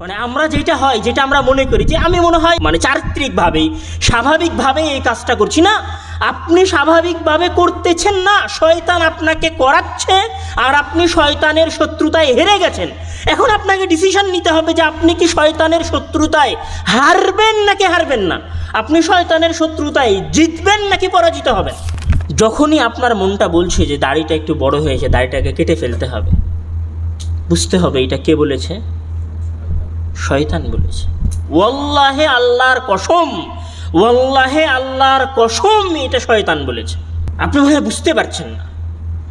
মানে আমরা যেটা হয়, যেটা আমরা মনে করি যে আমি মনে হয় মানে চারিত্রিকভাবেই স্বাভাবিকভাবে এই কাজটা করছি না। আপনি স্বাভাবিকভাবে করতেছেন না, শয়তান আপনাকে করাচ্ছে আর আপনি শয়তানের শত্রুতায় হেরে গেছেন। এখন আপনাকে ডিসিশন নিতে হবে যে আপনি কি শয়তানের শত্রুতায় হারবেন নাকি হারবেন না। আপনি শয়তানের শত্রুতায় জিতবেন নাকি পরাজিত হবেন? যখনই আপনার মনটা বলছে যে দাড়িটা একটু বড় হয়েছে দাড়িটাকে কেটে ফেলতে হবে, বুঝতে হবে এটা কে বলেছে? শয়তান বলেছে। ওয়াল্লাহে আল্লাহর কসম, ওয়াল্লাহে আল্লাহর কসম এটা শয়তান বলেছে। আপনি ভাই বুঝতে পারছেন না।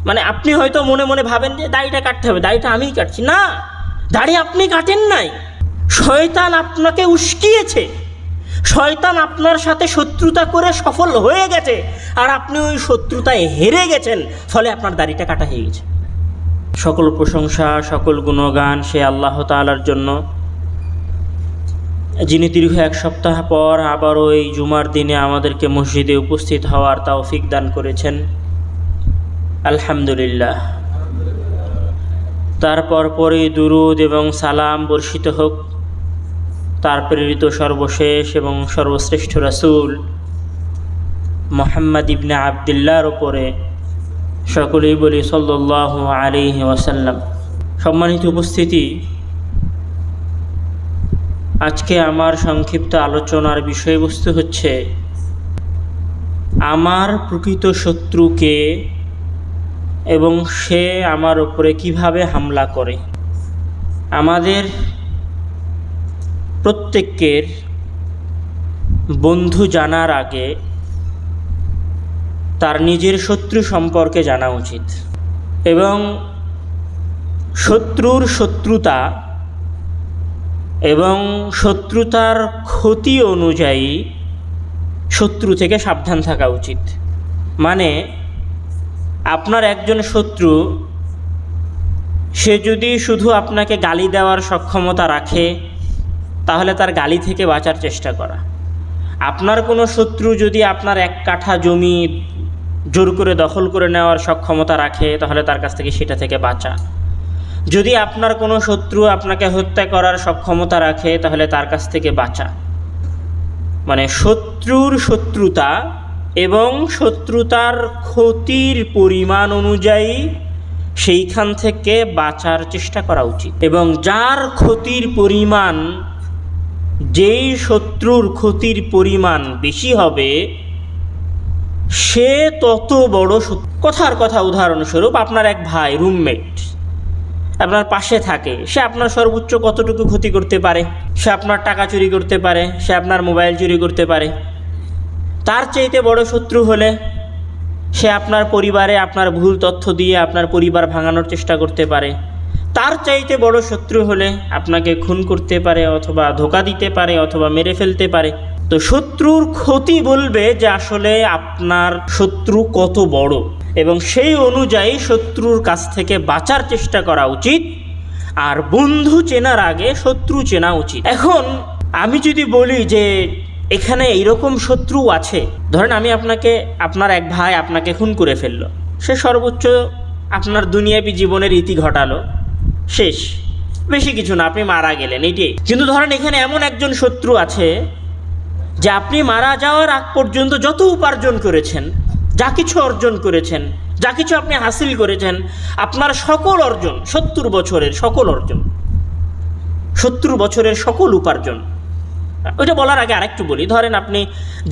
মানে আপনি হয়তো মনে মনে ভাবেন যে দাড়িটা কাটতে হবে, দাড়িটা আমিই কাটছি। না, দাড়ি আপনি কাটেন নাই। শয়তান আপনাকে উস্কিয়েছে। শয়তান আপনার সাথে শত্রুতা করে সফল হয়ে গেছে আর আপনি ওই শত্রুতায় হেরে গেছেন, ফলে আপনার দাড়িটা কাটা হয়ে গেছে। সকল প্রশংসা, সকল গুণগান সে আল্লাহ তাআলার জন্য। যিনি দীর্ঘ এক সপ্তাহ পর আবারও এই জুমার দিনে আমাদেরকে মসজিদে উপস্থিত হওয়ার তৌফিক দান করেছেন। আলহামদুলিল্লাহ। তারপর পরে দুরুদ এবং সালাম বর্ষিত হোক। তার প্রেরিত সর্বশেষ এবং সর্বশ্রেষ্ঠ রাসুল মোহাম্মদ ইবনে আবদুল্লাহর ওপরে সকলেই বলি সাল্লাহ আলিহি ওয়াসাল্লাম। সম্মানিত উপস্থিতি আজকে আমার সংক্ষিপ্ত আলোচনার বিষয়বস্তু হচ্ছে, আমার প্রকৃত শত্রুকে এবং সে আমার উপরে কীভাবে হামলা করে। আমাদের প্রত্যেকের বন্ধু জানার আগে তার নিজের শত্রু সম্পর্কে জানা উচিত। এবং শত্রুর শত্রুতা এবং শত্রুতার ক্ষতি অনুযায়ী শত্রু থেকে সাবধান থাকা উচিত। মানে আপনার একজন শত্রু, সে যদি শুধু আপনাকে গালি দেওয়ার সক্ষমতা রাখে, তাহলে তার গালি থেকে বাঁচার চেষ্টা করা। আপনার কোনো শত্রু যদি আপনার এক কাঠা জমি জোর করে দখল করে নেওয়ার সক্ষমতা রাখে, তাহলে তার কাছ থেকে সেটা থেকে বাঁচা। যদি আপনার কোনো শত্রু আপনাকে হত্যা করার সক্ষমতা রাখে, তাহলে তার কাছ থেকে বাঁচা। মানে শত্রুর শত্রুতা এবং শত্রুতার ক্ষতির পরিমাণ অনুযায়ী সেইখান থেকে বাঁচার চেষ্টা করা উচিত। এবং যার ক্ষতির পরিমাণ, যেই শত্রুর ক্ষতির পরিমাণ বেশি হবে, সে তত বড় কথার কথা উদাহরণস্বরূপ, আপনার এক ভাই রুমমেট আপনার পাশে থাকে। সে আপনার সর্বোচ্চ কতটুকু ক্ষতি করতে পারে? সে আপনার টাকা চুরি করতে পারে, সে আপনার মোবাইল চুরি করতে পারে। তার চাইতে বড় শত্রু হলে সে আপনার পরিবারে আপনার ভুল তথ্য দিয়ে আপনার পরিবার ভাঙানোর চেষ্টা করতে পারে। তার চাইতে বড় শত্রু হলে আপনাকে খুন করতে পারে অথবা ধোকা দিতে পারে অথবা মেরে ফেলতে পারে। তো শত্রুর ক্ষতি বলবে যে আসলে আপনার শত্রু কত বড়। এবং সেই অনুযায়ী শত্রুর কাছ থেকে বাঁচার চেষ্টা করা উচিত আর বন্ধু চেনার আগে শত্রু চেনা উচিত। এখন আমি যদি বলি যে এখানে এইরকম শত্রু আছে, ধরেন আমি আপনাকে, আপনার এক ভাই আপনাকে খুন করে ফেলল। সে সর্বোচ্চ আপনার দুনিয়াবী জীবনের ইতি ঘটালো। শেষ। বেশি কিছু না, আপনি মারা গেলেন এটাই কিন্তু ধরেন এখানে এমন একজন শত্রু আছে যে আপনি মারা যাওয়ার আগ পর্যন্ত যত উপার্জন করেছেন যা কিছু অর্জন করেছেন, যা কিছু আপনি হাসিল করেছেন, আপনার সকল অর্জন, সত্তর বছরের সকল অর্জন, সত্তর বছরের সকল উপার্জন। ওইটা বলার আগে আরেকটু বলি, ধরেন আপনি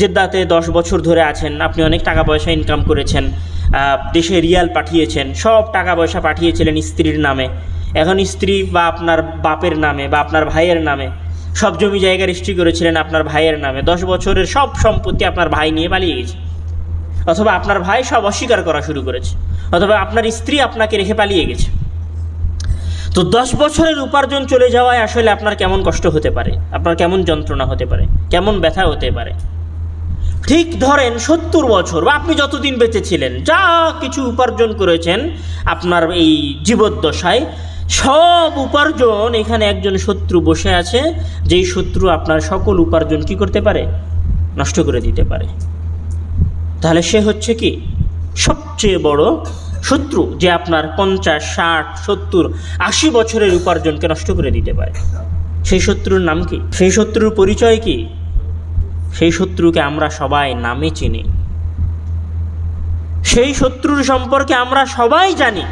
জেদ্দাতে দশ বছর ধরে আছেন, আপনি অনেক টাকা পয়সা ইনকাম করেছেন দেশে রিয়াল পাঠিয়েছেন, সব টাকা পয়সা পাঠিয়েছিলেন স্ত্রীর নামে। এখন স্ত্রী বা আপনার বাপের নামে বা আপনার ভাইয়ের নামে, সব জমি জায়গা রেজিস্ট্রি করেছিলেন আপনার ভাইয়ের নামে। দশ বছরের সব সম্পত্তি আপনার ভাই নিয়ে পালিয়ে গেছে। অথবা আপনার ভাই সব অস্বীকার করা শুরু করেছে। অথবা আপনার স্ত্রী আপনাকে রেখে পালিয়ে গেছে। তো দশ বছরের উপার্জন চলে যাওয়ায় আসলে আপনার কেমন কষ্ট হতে পারে? আপনার কেমন যন্ত্রণা হতে পারে? কেমন ব্যথা হতে পারে? ঠিক ধরেন সত্তর বছর বা আপনি যতদিন বেঁচে ছিলেন, যা কিছু উপার্জন করেছেন আপনার এই জীবদ্দশায়, সব উপার্জন এখানে একজন শত্রু বসে আছে, যেই শত্রু আপনার সকল উপার্জন কি করতে পারে? নষ্ট করে দিতে পারে। তাহলে সে হচ্ছে কি? সবচেয়ে বড় শত্রু যে আপনার পঞ্চাশ, ষাট, সত্তর, আশি বছরের উপার্জনকে নষ্ট করে দিতে পারে। সেই শত্রুর নাম কি? সেই শত্রুর পরিচয় কি? সেই শত্রুকে আমরা সবাই নামে চিনি। সেই শত্রুর সম্পর্কে আমরা সবাই জানি।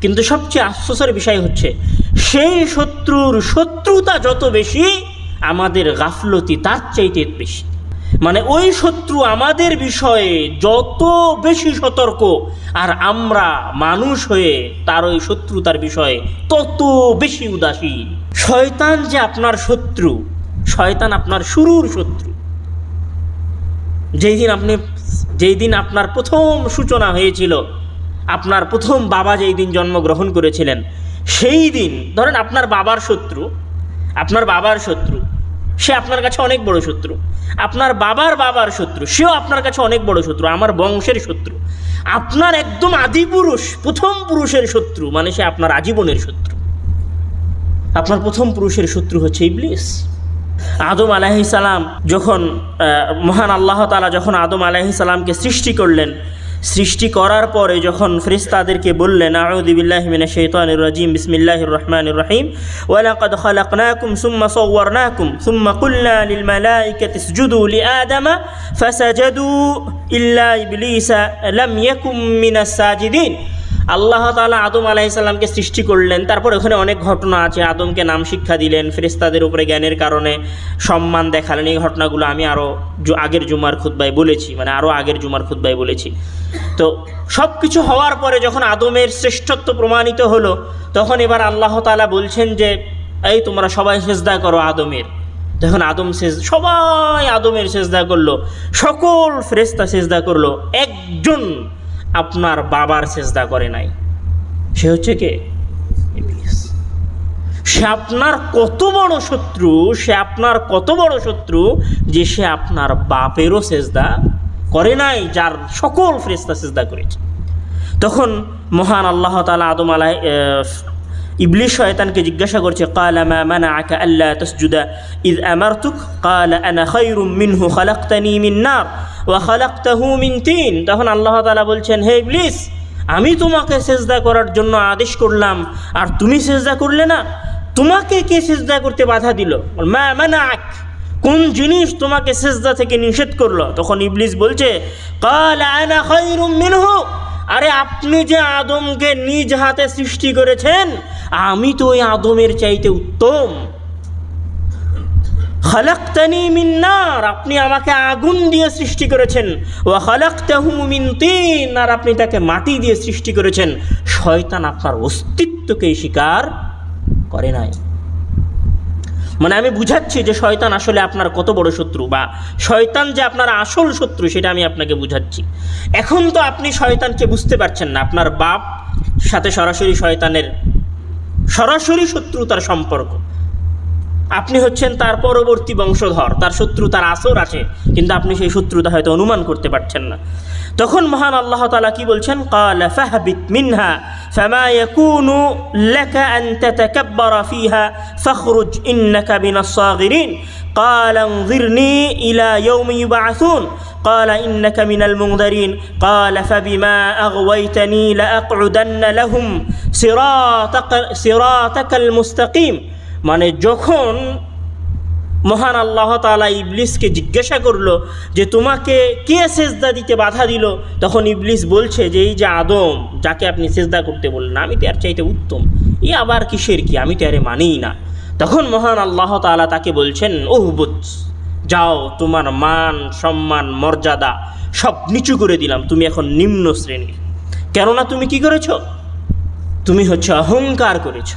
কিন্তু সবচেয়ে আফসোসের বিষয় হচ্ছে, সেই শত্রুর শত্রুতা যত বেশি, আমাদের গাফলতি তার চাইতে বেশি। মানে ওই শত্রু আমাদের বিষয়ে যত বেশি সতর্ক আর আমরা মানুষ হয়ে তার ওই শত্রুতার বিষয়ে তত বেশি উদাসীন। শয়তান যে আপনার শত্রু, শয়তান আপনার শুরুর শত্রু। যেই দিন আপনি, যেই দিন আপনার প্রথম সূচনা হয়েছিল, আপনার প্রথম বাবা যেই দিন জন্মগ্রহণ করেছিলেন, সেই দিন, ধরেন আপনার বাবার শত্রু, আপনার বাবার শত্রু সে আপনার কাছে অনেক বড় শত্রু। আপনার বাবার বাবার শত্রু, সেও আপনার কাছে অনেক বড় শত্রু, আমার বংশের শত্রু। আপনার একদম আদি পুরুষ, প্রথম পুরুষের শত্রু মানে সে আপনার আজীবনের শত্রু। আপনার প্রথম পুরুষের শত্রু হচ্ছে ইবলিস। আদম আলাহি সালাম যখন মহান আল্লাহ তালা যখন আদম আলাহি সালামকে সৃষ্টি করলেন সৃষ্টি করার পরে যখন ফ্রিস্তাদেরকে বললেন আউদিবিল্লাহমিনা মিনাশ শাইতানির রাজিম, বিসমিল্লাহির রহমানির রহিম, ওয়ালাকাদ খালাকনাকুম সুম্মা সাওয়ারনাকুম, সুম্মা কুলনা লিল মালাইকাতি ইসজুদু লিআদামা ফাসাজাদু ইল্লা ইবলিসা লাম ইয়াকুম মিনাস সাজিদিন। আল্লাহ তাআলা আদম আলাইসাল্লামকে সৃষ্টি করলেন, তারপর ওখানে অনেক ঘটনা আছে। আদমকে নাম শিক্ষা দিলেন ফেরেস্তাদের উপরে জ্ঞানের কারণে সম্মান দেখালেন। এই ঘটনাগুলো আমি আরও আগের জুমার খুদ্বায় বলেছি মানে আরও আগের জুমার খুদ্বায় বলেছি। তো সব কিছু হওয়ার পরে যখন আদমের শ্রেষ্ঠত্ব প্রমাণিত হলো, তখন এবার আল্লাহ তাআলা বলছেন যে, এই তোমরা সবাই সেজদা করো আদমের। যখন আদম সেজ, সবাই আদমের সেজদা করল, সকল ফেরেস্তা সেজদা করল। একজন আপনার বাবার চেষ্টা করে নাই। সে হচ্ছে কে? সে আপনার কত বড় শত্রু, সে আপনার কত বড় শত্রু যে সে আপনার বাপেরও চেষ্টা করে নাই, যার সকল ফ্রেস্তা চেষ্টা করেছে। তখন মহান আল্লাহ তালা আদম আলাহ ইবলিশ শয়তানকে জিজ্ঞাসা করছে, কালা মানা আকা আল্লাহ তসজুদা, ইদ আমারতুক? কাল আনা খৈরুম মিনহু খালাক্তানি মিন্নার তিন। তখন আল্লাহ তালা বলছেন, হে ইবলিস, আমি তোমাকে সেজদা করার জন্য আদেশ করলাম, আর তুমি সেজদা করলে না, তোমাকে কে সেজদা করতে বাধা দিল? মা আক কোন জিনিস তোমাকে সেজদা থেকে নিষেধ করল? তখন ইবলিস বলছে আরে আপনি যে আদমকে নিজ হাতে সৃষ্টি করেছেন, আমি তো ওই আদমের চাইতে উত্তম। খালাক্তানি মিন নার, আপনি আমাকে আগুন দিয়ে সৃষ্টি করেছেন। ও খালাক্তাহু মিন তিন, আর আপনি তাকে মাটি দিয়ে সৃষ্টি করেছেন। শয়তান আপনার অস্তিত্বকে স্বীকার করে নাই। মানে আমি বুঝাচ্ছি যে শয়তান আসলে আপনার কত বড় শত্রু, বা শয়তান যে আপনার আসল শত্রু, সেটা আমি আপনাকে বুঝাচ্ছি। এখন তো আপনি শয়তানকে বুঝতে পারছেন না, আপনার বাপ সাথে সরাসরি শয়তানের সরাসরি শত্রুতার সম্পর্ক। আপনি হচ্ছেন তার পরবর্তী বংশধর তার শত্রু তার আসর আছে কিন্তু আপনি সেই শত্রুতা হয়তো অনুমান করতে পারছেন না তখন মহান আল্লাহ তাআলা কি বলছেন قال فاهبط منها فما يكون لك أن تتكبر فيها فاخرج إنك من الصاغرين قال انظرني إلى يوم يبعثون قال إنك من المنذرين قال فبما أغويتني لأقعدن لهم صراطك, صراطك المستقيم মানে যখন মহান আল্লাহ তালা ইবলিসকে জিজ্ঞাসা করল যে তোমাকে কে সেজদা দিতে বাধা দিল, তখন ইবলিস বলছে যে, এই যে আদম, যাকে আপনি সেজদা করতে বললেন, আমি তো আর চাইতে উত্তম। ই আবার কিসের কি? আমি তো আরে মানিই না। তখন মহান আল্লাহ তালা তাকে বলছেন ওহবুত যাও, তোমার মান, সম্মান, মর্যাদা সব নিচু করে দিলাম। তুমি এখন নিম্ন শ্রেণির। কেননা তুমি কি করেছ? তুমি হচ্ছে অহংকার করেছ।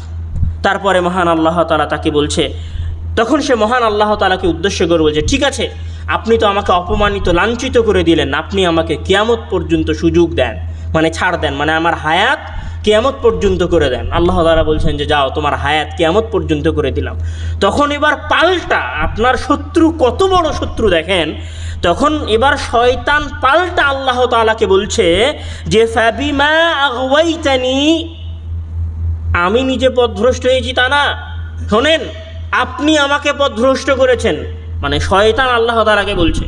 তারপরে মহান আল্লাহ তালা তাকে বলছে, তখন সে মহান আল্লাহ তালাকে উদ্দেশ্য করে বলছে, ঠিক আছে, আপনি তো আমাকে অপমানিত, লাঞ্ছিত করে দিলেন, আপনি আমাকে কেয়ামত পর্যন্ত সুযোগ দেন মানে ছাড় দেন মানে আমার হায়াত কেয়ামত পর্যন্ত করে দেন। আল্লাহ তালা বলছেন যে, যাও, তোমার হায়াত কেয়ামত পর্যন্ত করে দিলাম। তখন এবার পাল্টা, আপনার শত্রু কত বড় শত্রু দেখেন, তখন এবার শয়তান পাল্টা আল্লাহ তালাকে বলছে যে ফ্যাবিমা আগওয়াইতানি আমি নিজে পথভ্রষ্ট হয়েছি তা না। শোনেন, আপনি আমাকে পথভ্রষ্ট করেছেন। মানে শয়তান আল্লাহ তালাকে বলছে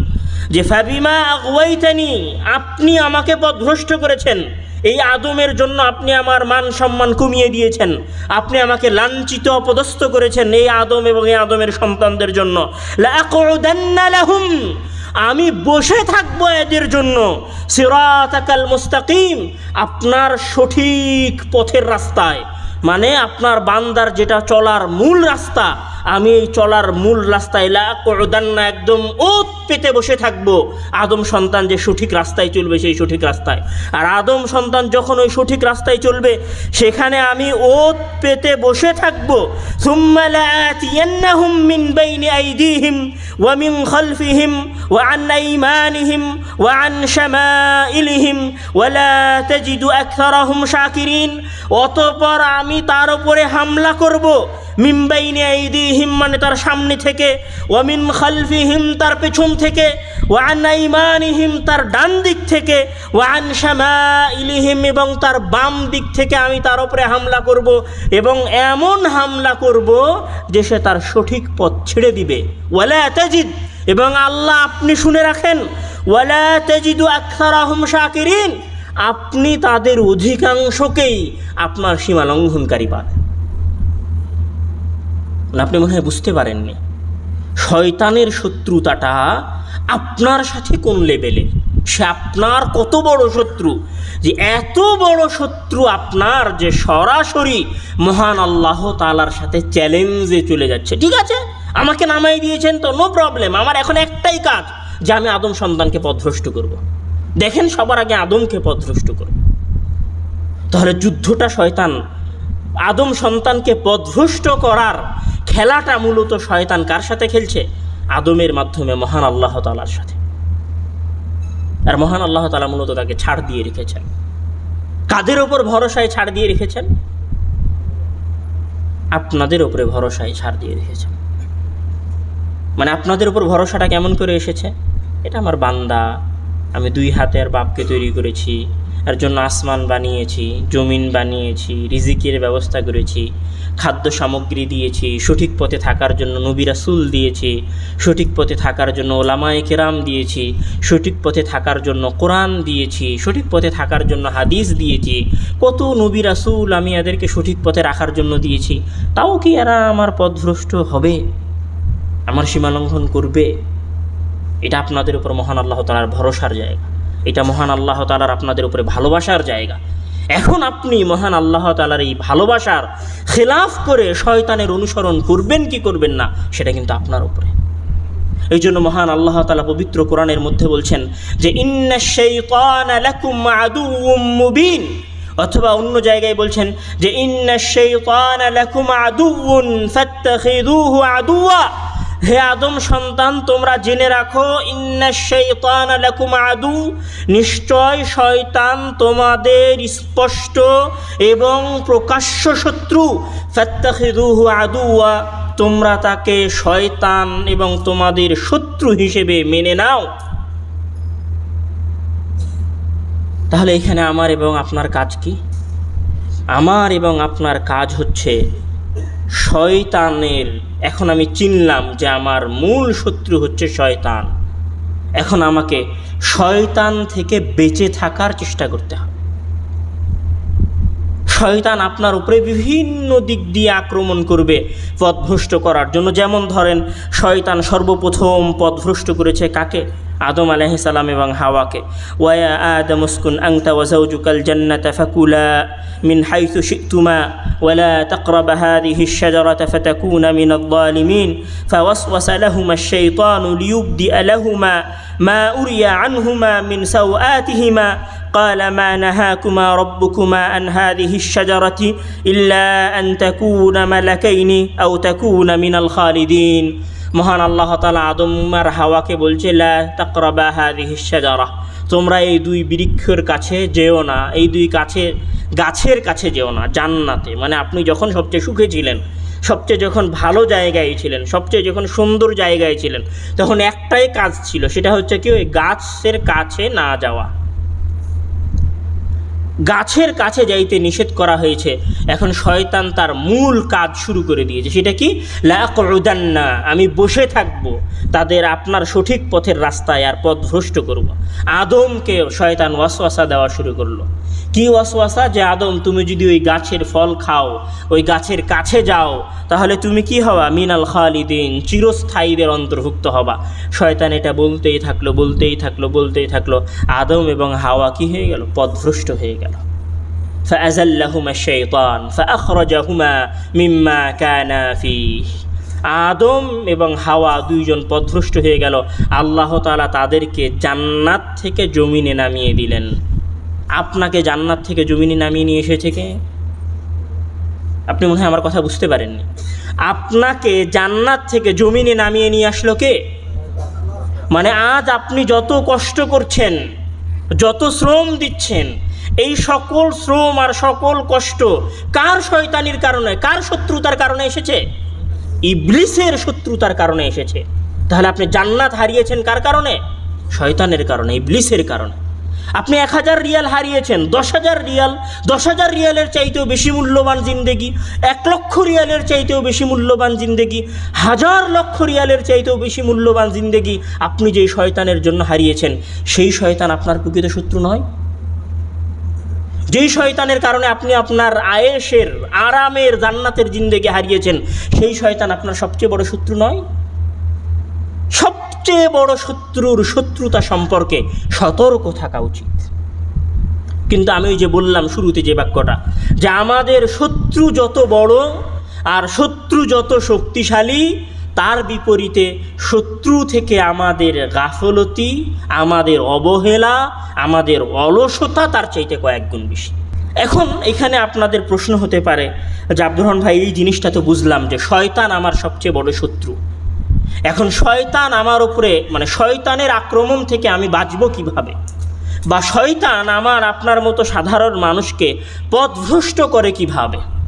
যে ফ্যাবিমা আগওয়াইতানি আপনি আমাকে পথভ্রষ্ট করেছেন। এই আদমের জন্য আপনি আমার মান সম্মান কমিয়ে দিয়েছেন। আপনি আমাকে লাঞ্ছিত, অপদস্থ করেছেন এই আদম এবং এই আদমের সন্তানদের জন্য। লাহুম, আমি বসে থাকব এদের জন্য। সিরাতাকাল মুস্তাকিম, আপনার সঠিক পথের রাস্তায়। মানে আপনার বান্দার যেটা চলার মূল রাস্তা আমি এই চলার মূল রাস্তায় লাকুদান্না একদম ওত পেতে বসে থাকব। আদম সন্তান যে সঠিক রাস্তায় চলবে সেই সঠিক রাস্তায়। আর আদম সন্তান যখন ওই সঠিক রাস্তায় চলবে, সেখানে আমি ওত পেতে বসে থাকব। অতঃপর আমি তার উপরে হামলা করব। মিমবাইনে আইদিহিম মানে তার সামনে থেকে ওয়ামিন খালফিহিম তার পেছন থেকে ওয়ান আইমানিহিম তার ডান দিক থেকে ওয়ান শামাইলিহিম এবং তার বাম দিক থেকে আমি তার উপরে হামলা করব এবং এমন হামলা করব যে সে তার সঠিক পথ ছেড়ে দিবে। ওয়ালা তাজিদ, এবং আল্লাহ আপনি শুনে রাখেন, ওয়ালা তাজিদু আকসারাহুম শাকিরিন, আপনি তাদের অধিকাংশকেই আপনার সীমা লঙ্ঘনকারী পাবেন আপনি মনে হয় বুঝতে পারেননি। শয়তানের শত্রুতাটা আপনার সাথে কোন লেভেলে সে আপনার কত বড় শত্রু? যে এত বড় শত্রু আপনার যে সরাসরি মহান আল্লাহ তালার সাথে চ্যালেঞ্জে চলে যাচ্ছে। ঠিক আছে? আমাকে নামাই দিয়েছেন তো নো প্রবলেম আমার এখন একটাই কাজ, যে আমি আদম সন্তানকে পথভ্রষ্ট করব। দেখেন সবার আগে আদমকে পথভ্রষ্ট করব। তাহলে যুদ্ধটা শয়তান আদম সন্তানকে পথভ্রষ্ট করার খেলাটা মূলত শয়তান কার সাথে খেলছে? আদমের মাধ্যমে মহান আল্লাহ তালার সাথে। আর মহান আল্লাহ তালা মূলত তাকে ছাড় দিয়ে রেখেছেন। কাদের ওপর ভরসায় ছাড় দিয়ে রেখেছেন? আপনাদের ওপরে ভরসায় ছাড় দিয়ে রেখেছেন। মানে আপনাদের উপর ভরসাটা কেমন করে এসেছে? এটা আমার বান্দা, আমি দুই হাতের বাপকে তৈরি করেছি এর জন্য আসমান বানিয়েছি, জমিন বানিয়েছি, রিজিকের ব্যবস্থা করেছি, খাদ্য সামগ্রী দিয়েছি, সঠিক পথে থাকার জন্য নবী রাসূল দিয়েছি, সঠিক পথে থাকার জন্য ওলামায়ে কেরাম দিয়েছি, সঠিক পথে থাকার জন্য কোরআন দিয়েছি, সঠিক পথে থাকার জন্য হাদিস দিয়েছি, কত নবী রাসূল আমি এদেরকে সঠিক পথে রাখার জন্য দিয়েছি, তাও কি এরা আমার পথভ্রষ্ট হবে? আমার সীমালঙ্ঘন করবে? এটা আপনাদের উপর মহান আল্লাহ তালার ভরসার জায়গা। এটা মহান আল্লাহ তালার আপনাদের উপরে ভালোবাসার জায়গা। এখন আপনি মহান আল্লাহ তালার এই ভালোবাসার খেলাফ করে শয়তানের অনুসরণ করবেন কি করবেন না, সেটা কিন্তু আপনার উপরে। এই জন্য মহান আল্লাহ তালা পবিত্র কোরআনের মধ্যে বলছেন যে মুবিন। অথবা অন্য জায়গায় বলছেন যে, ইন্না আদুউন ফাত্তাখিযুহু আদুওয়া। হে আদম সন্তান, তোমরা জেনে রাখো আদু। নিশ্চয় শয়তান তোমাদের স্পষ্ট এবং প্রকাশ্য শত্রু। আদুওয়া, তোমরা তাকে শয়তান এবং তোমাদের শত্রু হিসেবে মেনে নাও। তাহলে এখানে আমার এবং আপনার কাজ কি? আমার এবং আপনার কাজ হচ্ছে শয়তানের। এখন আমি চিনলাম যে আমার মূল শত্রু হচ্ছে শয়তান। এখন আমাকে শয়তান থেকে বেঁচে থাকার চেষ্টা করতে হবে। শয়তান আপনার উপরে বিভিন্ন দিক দিয়ে আক্রমণ করবে, পথভ্রষ্ট করার জন্য। যেমন ধরেন, শয়তান সর্বপ্রথম পথভ্রষ্ট করেছে কাকে? আদম আলাইহিসাল্লাম এবং হাওয়াকে ওয়া আদম উসকুন আংতা ওয়াজাউজুকাল জান্নাতা ফাকুলা মিন হাইথু শিতুমা ولا تقرب هذه الشجرة فتكون من الظالمين فوسوس لهما الشيطان ليبدئ لهما ما أري عنهما من سوآتهما قال ما نهاكما ربكما عن هذه الشجرة إلا أن تكون ملكين أو تكون من الخالدين মহান আল্লাহ তালা আদম আর হাওয়াকে বলছে তাকরাবা শাজারা। তোমরা এই দুই বৃক্ষের কাছে যেও না, এই দুই কাছে, গাছের কাছে যেও না, জান্নাতে। মানে আপনি যখন সবচেয়ে সুখে ছিলেন, সবচেয়ে যখন ভালো জায়গায় ছিলেন, সবচেয়ে যখন সুন্দর জায়গায় ছিলেন, তখন একটাই কাজ ছিল, সেটা হচ্ছে কি, ওই গাছের কাছে না যাওয়া। গাছের কাছে যাইতে নিষেধ করা হয়েছে। এখন শয়তান তার মূল কাজ শুরু করে দিয়েছে। সেটা কি? না আমি বসে থাকব। তাদের আপনার সঠিক পথের রাস্তায় আর পথ ভ্রষ্ট করব আদমকে শয়তান ওয়াসওয়াসা দেওয়া শুরু করল। কি ওয়াসওয়াসা যে আদম তুমি যদি ওই গাছের ফল খাও ওই গাছের কাছে যাও তাহলে তুমি কি হবা মিনাল খালিদিন চিরস্থায়ীদের অন্তর্ভুক্ত হবা শয়তান এটা বলতেই থাকলো বলতেই থাকলো বলতেই থাকলো আদম এবং হাওয়া কি হয়ে গেল পদভ্রষ্ট হয়ে গেল فأزلهما الشيطان فأخرجهما مما كانا فيه আদম এবং হাওয়া দুইজন পথভ্রষ্ট হয়ে গেল আল্লাহ তাআলা তাদেরকে জান্নাত থেকে জমিনে নামিয়ে দিলেন আপনাকে জান্নাত থেকে জমিনে নামিয়ে নিয়ে এসেছে কে? আপনি মনে হয় আমার কথা বুঝতে পারেননি। আপনাকে জান্নাত থেকে জমিনে নামিয়ে নিয়ে আসলো কে? মানে আজ আপনি যত কষ্ট করছেন, যত শ্রম দিচ্ছেন, এই সকল শ্রম আর সকল কষ্ট কার শয়তানির কারণে, কার শত্রুতার কারণে এসেছে? ইবলিসের শত্রুতার কারণে এসেছে। তাহলে আপনি জান্নাত হারিয়েছেন কার কারণে? শয়তানের কারণে, ইবলিসের কারণে। আপনি এক হাজার রিয়াল হারিয়েছেন, দশ হাজার রিয়াল, দশ হাজার রিয়ালের চাইতেও বেশি মূল্যবান জিন্দেগি, এক লক্ষ রিয়ালের চাইতেও বেশি মূল্যবান জিন্দেগি, হাজার লক্ষ রিয়ালের চাইতেও বেশি মূল্যবান জিন্দেগি আপনি যেই শয়তানের জন্য হারিয়েছেন, সেই শয়তান আপনার প্রকৃত শত্রু নয়। যেই শয়তানের কারণে আপনি আপনার আয়েসের আরামের, জান্নাতের জিন্দেগি হারিয়েছেন, সেই শয়তান আপনার সবচেয়ে বড় শত্রু নয়। সবচেয়ে বড় শত্রুর শত্রুতা সম্পর্কে সতর্ক থাকা উচিত। কিন্তু আমি ওই যে বললাম শুরুতে যে বাক্যটা, যে আমাদের শত্রু যত বড় আর শত্রু যত শক্তিশালী, তার বিপরীতে শত্রু থেকে আমাদের গাফলতি, আমাদের অবহেলা, আমাদের অলসতা তার চাইতে কয়েক গুণ বেশি। এখন এখানে আপনাদের প্রশ্ন হতে পারে, যে আব্দুর ভাই, এই জিনিসটা তো বুঝলাম যে শয়তান আমার সবচেয়ে বড় শত্রু। এখন শয়তান আমার উপরে মানে শয়তানের আক্রমণ থেকে আমি বাঁচব কীভাবে? বা শয়তান আমার আপনার মতো সাধারণ মানুষকে পথভ্রষ্ট করে কীভাবে?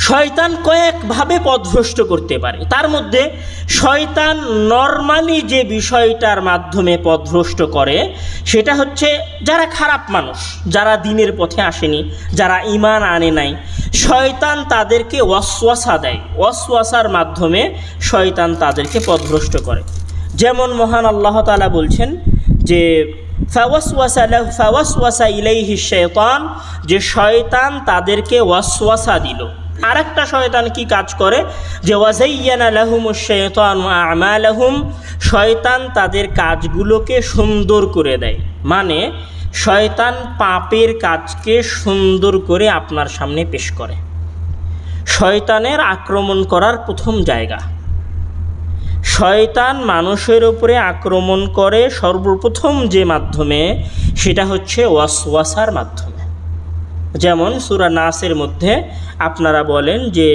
শয়তান কয়েকভাবে পদভ্রষ্ট করতে পারে। তার মধ্যে শয়তান নর্মালি যে বিষয়টার মাধ্যমে পদভ্রষ্ট করে, সেটা হচ্ছে যারা খারাপ মানুষ, যারা দিনের পথে আসেনি, যারা ইমান আনে নাই। শয়তান তাদেরকে ওয়াসওয়াসা দেয়। ওয়াসওয়াসার মাধ্যমে শয়তান তাদেরকে পদভ্রষ্ট করে। যেমন মহান আল্লাহ তাআলা বলছেন যে, ফাওয়াসওয়াসা ইলাইহি শাইতান যে শয়তান তাদেরকে ওয়াসওয়াসা দিল। আরেকটা শয়তান কি কাজ করে? যে ওয়াজাইয়ানা লাহুমুশ শাইতানু আমালাহুম, শয়তান তাদের কাজগুলোকে সুন্দর করে দেয়। মানে শয়তান পাপের কাজকে সুন্দর করে আপনার সামনে পেশ করে। শয়তানের আক্রমণ করার প্রথম জায়গা। শয়তান মানুষের উপরে আক্রমণ করে সর্বপ্রথম যে মাধ্যমে, সেটা হচ্ছে ওয়াসওয়াসার মাধ্যমে। যেমন সুরা নাসের মধ্যে আপনারা বলেন যে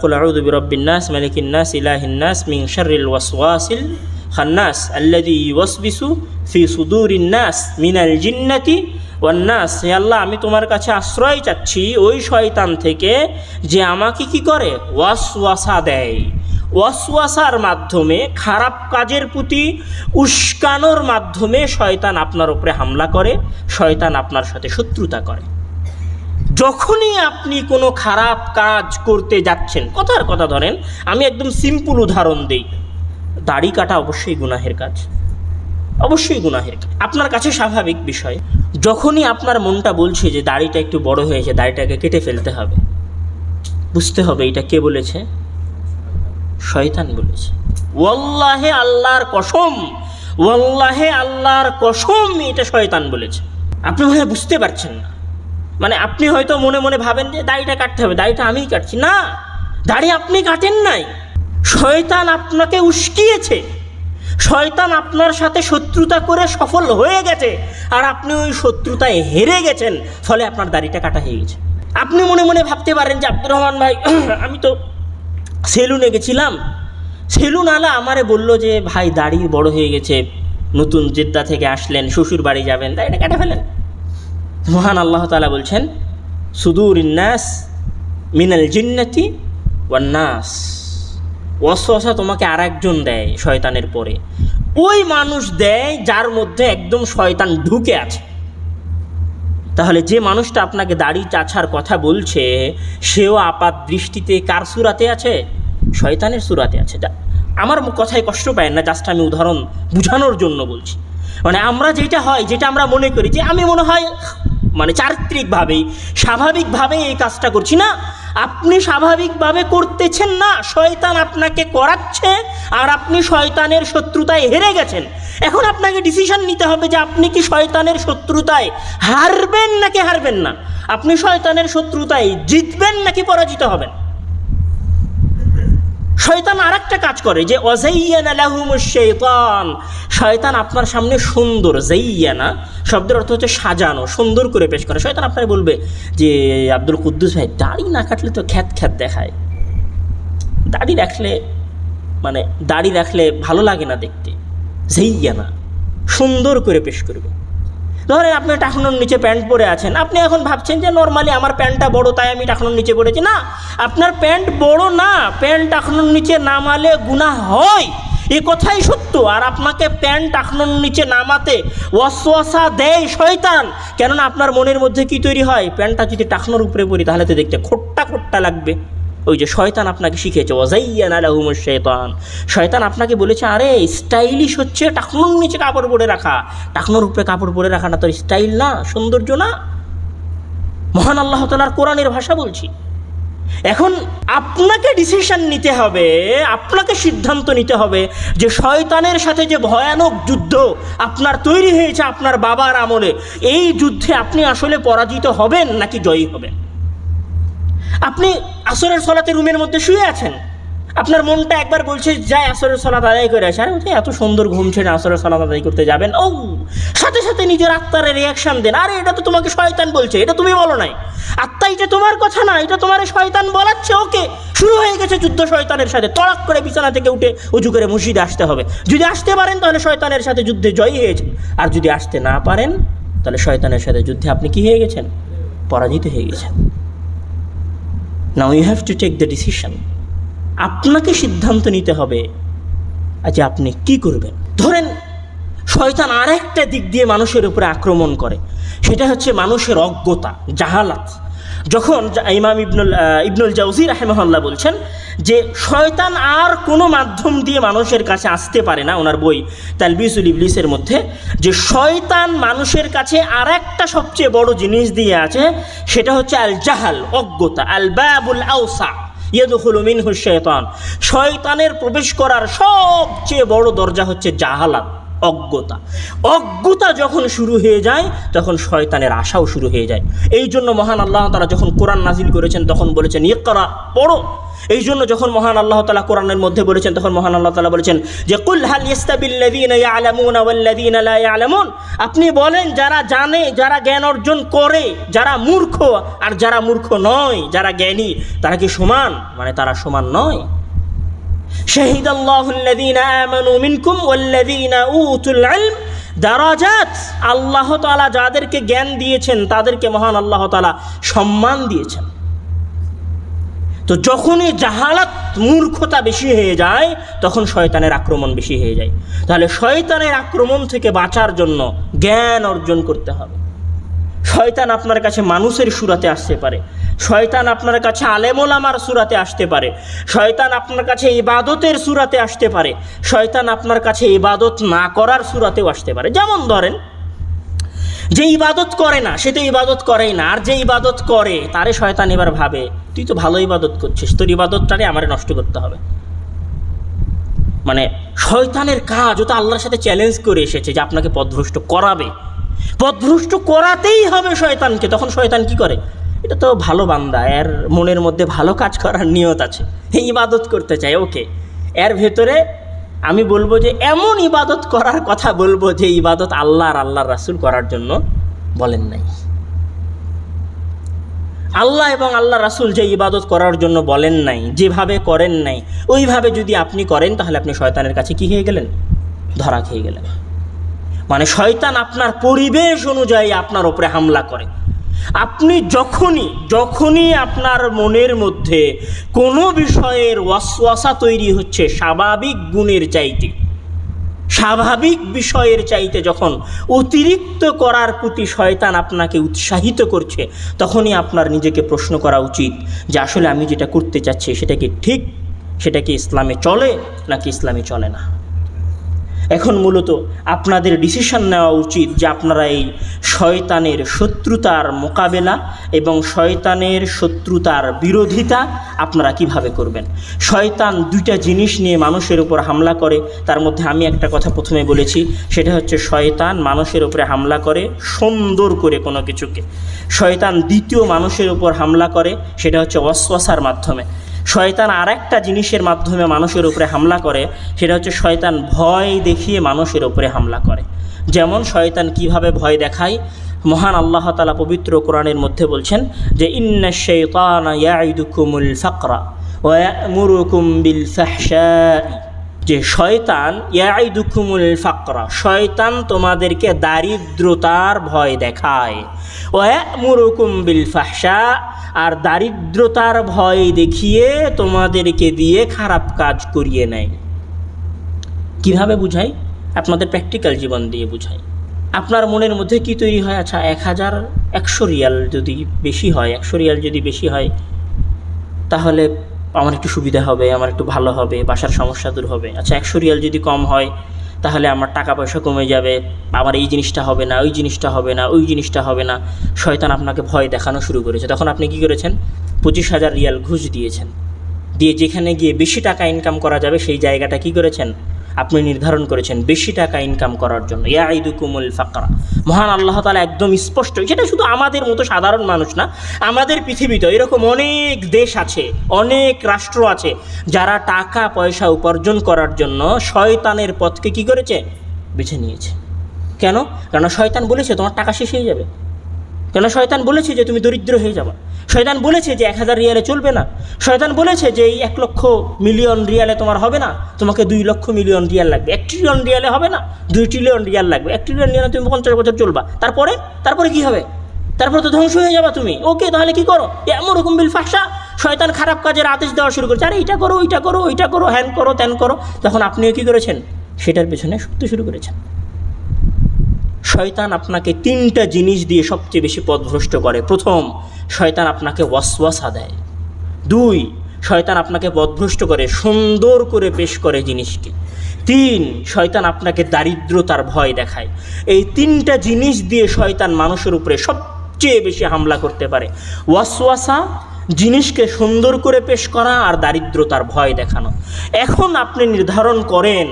কুলাউদুবি রব্বিন্নাস মালিকিন্নাস ইলাহিন্নাস মিং শারিল ওয়াসওয়াসিল খান্নাস আল্লাদি ওয়াসবিসু ফি সুদুরিন্নাস মিনাল জিন্নাতি ওয়ান্নাস হে আল্লাহ, আমি তোমার কাছে আশ্রয় চাচ্ছি ওই শয়তান থেকে যে আমাকে কি করে? ওয়াসওয়াসা দেয়। ওয়াসওয়াসার মাধ্যমে, খারাপ কাজের প্রতি উস্কানোর মাধ্যমে শয়তান আপনার উপরে হামলা করে, শয়তান আপনার সাথে শত্রুতা করে। যখনই আপনি কোনো খারাপ কাজ করতে যাচ্ছেন, কথার কথা ধরেন, আমি একদম সিম্পল উদাহরণ দিই, দাড়ি কাটা অবশ্যই গুনাহের কাজ, অবশ্যই গুনাহের কাজ। আপনার কাছে স্বাভাবিক বিষয়, যখনই আপনার মনটা বলছে যে দাড়িটা একটু বড় হয়েছে, দাড়িটাকে কেটে ফেলতে হবে, বুঝতে হবে এটা কে বলেছে? শয়তান বলেছে। ওয়াল্লাহে আল্লাহর কসম, ওয়াল্লাহে আল্লাহর কসম এটা শয়তান বলেছে। আপনি হয় বুঝতে পারছেন না। মানে আপনি হয়তো মনে মনে ভাবেন যে দাড়িটা কাটতে হবে, দাড়িটা আমিই কাটছি। না, দাড়ি আপনি কাটেন নাই। শয়তান আপনাকে উস্কিয়েছে। শয়তান আপনার সাথে শত্রুতা করে সফল হয়ে গেছে আর আপনি ওই শত্রুতায় হেরে গেছেন, ফলে আপনার দাড়িটা কাটা হয়ে গেছে। আপনি মনে মনে ভাবতে পারেন যে আব্দুর রহমান ভাই, আমি তো সেলুনে গেছিলাম। সেলুন আলা আমারে বলল যে, ভাই, দাড়ি বড় হয়ে গেছে। নতুন জেদ্দা থেকে আসলেন, শ্বশুর বাড়ি যাবেন। তাই এটা কেটে ফেলেন। মহান আল্লাহ তালা বলছেন সুদূর ইন্নাস মিনাল জিন্নাতি ওয়ান্নাস ওয়াসওয়াসা তোমাকে আর একজন দেয় শয়তানের পরে। ওই মানুষ দেয় যার মধ্যে একদম শয়তান ঢুকে আছে। তাহলে যে মানুষটা আপনাকে দাড়ি চাছার কথা বলছে, সেও আপাত দৃষ্টিতে কার সুরাতে আছে? শয়তানের সুরাতে আছে। আমার কথায় কষ্ট পায় না, জাস্ট আমি উদাহরণ বুঝানোর জন্য বলছি। মানে আমরা যেটা হয়, যেটা আমরা মনে করি যে আমি মনে হয় মানে চারিত্রিকভাবেই, স্বাভাবিকভাবেই এই কাজটা করছি না আপনি স্বাভাবিকভাবে করতেছেন না, শয়তান আপনাকে করাচ্ছে আর আপনি শয়তানের শত্রুতায় হেরে গেছেন। এখন আপনাকে ডিসিশন নিতে হবে যে আপনি কি শয়তানের শত্রুতায় হারবেন নাকি হারবেন না। আপনি শয়তানের শত্রুতায় জিতবেন নাকি পরাজিত হবেন? শয়তান আর একটা কাজ করে যে অজাইয়ানা শৈতান শয়তান আপনার সামনে সুন্দর জাইয়ানা শব্দের অর্থ হচ্ছে সাজানো, সুন্দর করে পেশ করে। শয়তান আপনাকে বলবে যে, আব্দুল কুদ্দুস ভাই, দাড়ি না কাটলে তো খ্যাত খ্যাত দেখায়। দাড়ি রাখলে মানে দাড়ি রাখলে ভালো লাগে না দেখতে। জাইয়ানা সুন্দর করে পেশ করবে। ধরেন আপনি টাকনোর নিচে প্যান্ট পরে আছেন। আপনি এখন ভাবছেন যে নর্মালি আমার প্যান্টটা বড়, তাই আমি টাকনোর নিচে পড়েছি। না, আপনার প্যান্ট বড় না, প্যান্ট টাকনোর নিচে নামালে গুনাহ হয়। এ কথাই সত্য। আর আপনাকে প্যান্ট টাকনোর নিচে নামাতে ওয়াসওয়াসা দেয় শয়তান। কেননা আপনার মনের মধ্যে কি তৈরি হয়? প্যান্টটা যদি টাকনোর উপরে পড়ি তাহলে তো দেখতে খোট্টা খোট্টা লাগবে। ওই যে শয়তান আপনাকে শিখেছে ওয়াজাইয়ান আলাহুম শয়তান শয়তান আপনাকে বলেছে, আরে, স্টাইলিশ হচ্ছে টাকনোর নিচে কাপড় পরে রাখা। টাকনোর উপরে কাপড় পরে রাখা না, তোর স্টাইল না, সৌন্দর্য না? মহান আল্লাহ তালার কোরআনের ভাষা বলছি। এখন আপনাকে ডিসিশন নিতে হবে, আপনাকে সিদ্ধান্ত নিতে হবে যে শয়তানের সাথে যে ভয়ানক যুদ্ধ আপনার তৈরি হয়েছে আপনার বাবার আমলে, এই যুদ্ধে আপনি আসলে পরাজিত হবেন নাকি জয়ী হবেন? আপনি আসরের সলাতে রুমের মধ্যে শুয়ে আছেন? আপনার মনটা একবার বলছে যাই আসরের সলাত আদায় করে আসে। আরে এত সুন্দর ঘুমছে না আসরের সলাত আদায় করতে যাবেন। ও সাথে সাথে নিজের আত্মার রিয়াকশন দেন। আরে, এটা তো তোমাকে শয়তান বলছে, এটা তুমি বলো নাই। আত্মা এটা তোমার কথা না, এটা তোমার শয়তান বলাচ্ছে। ওকে, শুরু হয়ে গেছে যুদ্ধ শয়তানের সাথে। তড়াক করে বিছানা থেকে উঠে উঁচু করে মসজিদে আসতে হবে। যদি আসতে পারেন, তাহলে শয়তানের সাথে যুদ্ধে জয়ী হয়েছেন। আর যদি আসতে না পারেন, তাহলে শয়তানের সাথে যুদ্ধে আপনি কি হয়ে গেছেন? পরাজিত হয়ে গেছেন। Now you have to take the decision আপনাকে সিদ্ধান্ত নিতে হবে যে আপনি কি করবেন? ধরেন, শয়তান আরেকটা দিক দিয়ে মানুষের উপরে আক্রমণ করে। সেটা হচ্ছে মানুষের অজ্ঞতা, জাহালাত। যখন ইমাম ইবনুল ইবনুল জাউজি রাহেমহল্লা বলছেন যে শয়তান আর কোনো মাধ্যম দিয়ে মানুষের কাছে আসতে পারে না ওনার বই তালবিসুল ইবলিসের মধ্যে, যে শয়তান মানুষের কাছে আর একটা সবচেয়ে বড় জিনিস দিয়ে আছে, সেটা হচ্ছে আল জাহাল অজ্ঞতা আল বাবুল আউসা ইয়েদুল মিনহু শয়তান শয়তানের প্রবেশ করার সবচেয়ে বড় দরজা হচ্ছে জাহালাত। অজ্ঞতা। অজ্ঞতা যখন শুরু হয়ে যায়, তখন শয়তানের আশাও শুরু হয়ে যায়। এই জন্য মহান আল্লাহ তারা যখন কোরআন নাজিল করেছেন, তখন বলেছেন, ইকরা, পড়ো। এই জন্য যখন মহান আল্লাহ তালা কোরআনের মধ্যে বলেছেন, তখন মহান আল্লাহ তালা বলেছেন যে, কুল হাল ইয়ালামুন? আপনি বলেন, যারা জানে, যারা জ্ঞান অর্জন করে, যারা মূর্খ, আর যারা মূর্খ নয়, যারা জ্ঞানী, তারা কি সমান? মানে তারা সমান নয়। شهد الله الذين آمنوا منكم والذين أوتوا العلم দারাজাত আল্লাহ তাআলা যাদেরকে জ্ঞান দিয়েছেন তাদেরকে মহান আল্লাহ তাআলা সম্মান দিয়েছেন তো যখনই জাহালাত মূর্খতা বেশি হয়ে যায় তখন শয়তানের আক্রমণ বেশি হয়ে যায় তাহলে শয়তানের আক্রমণ থেকে বাঁচার জন্য জ্ঞান অর্জন করতে হবে শয়তান আপনার কাছে মানুষের সুরাতে আসতে পারে। শয়তান আপনার কাছে আলেমোলামার সুরাতে আসতে পারে। শয়তান আপনার কাছে ইবাদতের সুরাতে আসতে পারে। শয়তান আপনার কাছে ইবাদত না করার সুরাতেও আসতে পারে। যেমন ধরেন, যে ইবাদত করে না, সে তো ইবাদত করেই না। আর যে ইবাদত করে, তারে শয়তান এবার ভাবে, তুই তো ভালো ইবাদত করছিস, তোর ইবাদতটারে আমার নষ্ট করতে হবে। মানে শয়তানের কাজ, ও তো আল্লাহর সাথে চ্যালেঞ্জ করে এসেছে যে আপনাকে পথভ্রষ্ট করাবে। পথভ্রষ্ট করাতেই হবে শয়তানকে। তখন শয়তান কি করে? এটা তো ভালো বান্দা, এর মনের মধ্যে ভালো কাজ করার নিয়ত আছে। ইবাদত করতে চাই ওকে। এর ভেতরে আমি বলব যে, এমন ইবাদত করার কথা বলব যে, ইবাদত আল্লাহ আর আল্লাহর রাসুল করার জন্য বলেন নাই। আল্লাহ এবং আল্লাহ রাসুল যে ইবাদত করার জন্য বলেন নাই, যেভাবে করেন নাই, ওইভাবে যদি আপনি করেন, তাহলে আপনি শয়তানের কাছে কি হয়ে গেলেন? ধরা খেয়ে গেলেন। মানে শয়তান আপনার পরিবেশ অনুযায়ী আপনার ওপরে হামলা করে। আপনি যখনই যখনই আপনার মনের মধ্যে কোনো বিষয়ের ওয়াসওয়াসা তৈরি হচ্ছে স্বাভাবিক গুণের চাইতে, স্বাভাবিক বিষয়ের চাইতে যখন অতিরিক্ত করার প্রতি শয়তান আপনাকে উৎসাহিত করছে, তখনই আপনার নিজেকে প্রশ্ন করা উচিত যে আসলে আমি যেটা করতে চাচ্ছি সেটা কি ঠিক, সেটা কি ইসলামে চলে নাকি ইসলামে চলে না। এখন মূলত আপনাদের ডিসিশন নেওয়া উচিত যে আপনারা এই শয়তানের শত্রুতার মোকাবেলা এবং শয়তানের শত্রুতার বিরোধিতা আপনারা কীভাবে করবেন। শয়তান দুইটা জিনিস নিয়ে মানুষের উপর হামলা করে, তার মধ্যে আমি একটা কথা প্রথমে বলেছি, সেটা হচ্ছে শয়তান মানুষের উপরে হামলা করে, সুন্দর করে কোনো কিছুকে। শয়তান দ্বিতীয় মানুষের উপর হামলা করে, সেটা হচ্ছে অশ্বাসার মাধ্যমে। শয়তান আর একটা জিনিসের মাধ্যমে মানুষের উপরে হামলা করে, সেটা হচ্ছে শয়তান ভয় দেখিয়ে মানুষের উপরে হামলা করে। যেমন শয়তান কীভাবে ভয় দেখায়? মহান আল্লাহ তালা পবিত্র কোরআনের মধ্যে বলছেন যে, ইন্না শৈতান ইয়াইদুকুমুল ফাকরা যে শয়তান ইয়াইদুকুমুল ফাকরা শয়তান তোমাদেরকে দারিদ্রতার ভয় দেখায়। ওয়ামুরুকুম বিল ফাহশা আর দারিদ্রতার ভয় দেখিয়ে তোমাদেরকে দিয়ে খারাপ কাজ করিয়ে নেয়। কীভাবে বুঝাই? আপনাদের প্র্যাকটিক্যাল জীবন দিয়ে বুঝাই। আপনার মনের মধ্যে কি তৈরি হয়? আচ্ছা এক হাজার একশো রিয়াল যদি বেশি হয়, একশো রিয়াল যদি বেশি হয়, তাহলে আমার একটু সুবিধা হবে, আমার একটু ভালো হবে, বাসার সমস্যা দূর হবে। আচ্ছা একশো রিয়াল যদি কম হয় তাহলে আমার টাকা পয়সা কমে যাবে, আমার এই জিনিসটা হবে না, ওই জিনিসটা হবে না, ওই জিনিসটা হবে না। শয়তান আপনাকে ভয় দেখানো শুরু করেছে। তখন আপনি কি করেছেন? পঁচিশ হাজার রিয়াল ঘুষ দিয়েছেন। দিয়ে যেখানে গিয়ে বেশি টাকা ইনকাম করা যাবে, সেই জায়গাটা কি করেছেন? আপনি নির্ধারণ করেছেন বেশি টাকা ইনকাম করার জন্য। ইয়াইদুকুমুল ফাকরা। মহান আল্লাহ তালা একদম স্পষ্ট। সেটা শুধু আমাদের মতো সাধারণ মানুষ না, আমাদের পৃথিবীতে এরকম অনেক দেশ আছে, অনেক রাষ্ট্র আছে, যারা টাকা পয়সা উপার্জন করার জন্য শয়তানের পথকে কি করেছে? বেছে নিয়েছে। কেন? কেন শয়তান বলেছে, তোমার টাকা শেষ হয়ে যাবে। কেন শয়তান বলেছে যে তুমি দরিদ্র হয়ে যাবা? শয়তান বলেছে যে এক হাজার রিয়ালে চলবে না। শয়তান বলেছে যে এই এক লক্ষ মিলিয়ন রিয়ালে তোমার হবে না। তোমাকে দুই লক্ষ মিলিয়ন রিয়াল লাগবে। এক ট্রিলিয়ন রিয়ালে হবে না? দুই ট্রিলিয়ন রিয়াল লাগবে। এক ট্রিলিয়ন রিয়ালে তুমি পঞ্চাশ বছর চলবা। তারপরে? তারপরে কি হবে? তারপরে তো ধ্বংস হয়ে যাবা তুমি। ওকে, তাহলে কি করো? এমন রকম বিল ফাঁসা শয়তান খারাপ কাজের আদেশ দেওয়া শুরু করছে। আরে এইটা করো, ওইটা করো ওইটা করো, হ্যান করো, ত্যান করো। তখন আপনিও কি করেছেন? সেটার পেছনে ছুটতে শুরু করেছেন। শয়তান আপনাকে তিনটা জিনিস দিয়ে সবচেয়ে বেশি পথভ্রষ্ট করে। প্রথম, শয়তান আপনাকে ওয়াসওয়াসা দেয়। দুই, শয়তান আপনাকে পথভ্রষ্ট করে, সুন্দর করে পেশ করে জিনিসকে। তিন, শয়তান আপনাকে দারিদ্রতার ভয় দেখায়। এই তিনটা জিনিস দিয়ে শয়তান মানুষের উপরে সবচেয়ে বেশি হামলা করতে পারে। ওয়াসওয়াসা, জিনিসকে সুন্দর করে পেশ করা আর দারিদ্রতার ভয় দেখানো। এখন আপনি নির্ধারণ করেন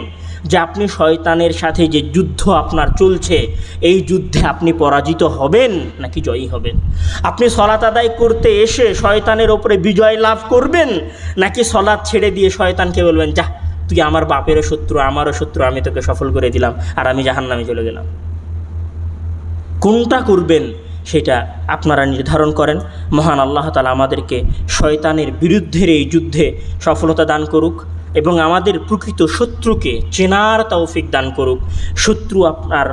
যে আপনি শয়তানের সাথে যে যুদ্ধ আপনার চলছে, এই যুদ্ধে আপনি পরাজিত হবেন নাকি জয়ী হবেন? আপনি সলাত আদায় করতে এসে শয়তানের ওপরে বিজয় লাভ করবেন নাকি সলাৎ ছেড়ে দিয়ে শয়তানকে বলবেন যা তুই আমার বাপেরও শত্রু, আমারও শত্রু, আমি তোকে সফল করে দিলাম আর আমি জাহান্নামে চলে গেলাম কোনটা করবেন সেটা আপনারা নির্ধারণ করেন। মহান আল্লাহ তালা আমাদেরকে শয়তানের বিরুদ্ধের এই যুদ্ধে সফলতা দান করুক। এবং আমাদের প্রকৃত শত্রুকে চেনার তৌফিক দান করুক। শত্রু আপনার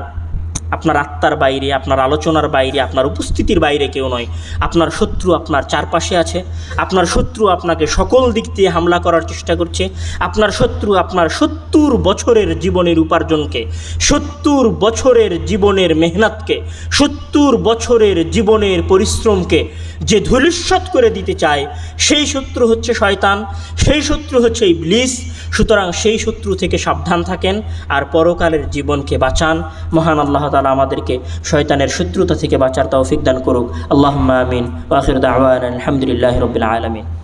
আপনার আত্মার বাইরে, আপনার আলোচনার বাইরে, আপনার উপস্থিতির বাইরে কেউ নয়। আপনার শত্রু আপনার চারপাশে আছে। আপনার শত্রু আপনাকে সকল দিক দিয়ে হামলা করার চেষ্টা করছে। আপনার শত্রু আপনার সত্তর বছরের জীবনের উপার্জনকে, সত্তর বছরের জীবনের মেহনতকে, সত্তর বছরের জীবনের পরিশ্রমকে যে ধূলিস্বৎ করে দিতে চায়, সেই শত্রু হচ্ছে শয়তান, সেই শত্রু হচ্ছে ইবলিস। সুতরাং সেই শত্রু থেকে সাবধান থাকেন আর পরকালের জীবনকে বাঁচান। মহান আল্লাহ তালা আমাদেরকে শয়তানের শত্রুতা থেকে বাঁচার তৌফিক দান করুক। আল্লাহ আমিন। ওয়াখির দাওয়ান আলহামদুলিল্লাহ রবিল আলমিন।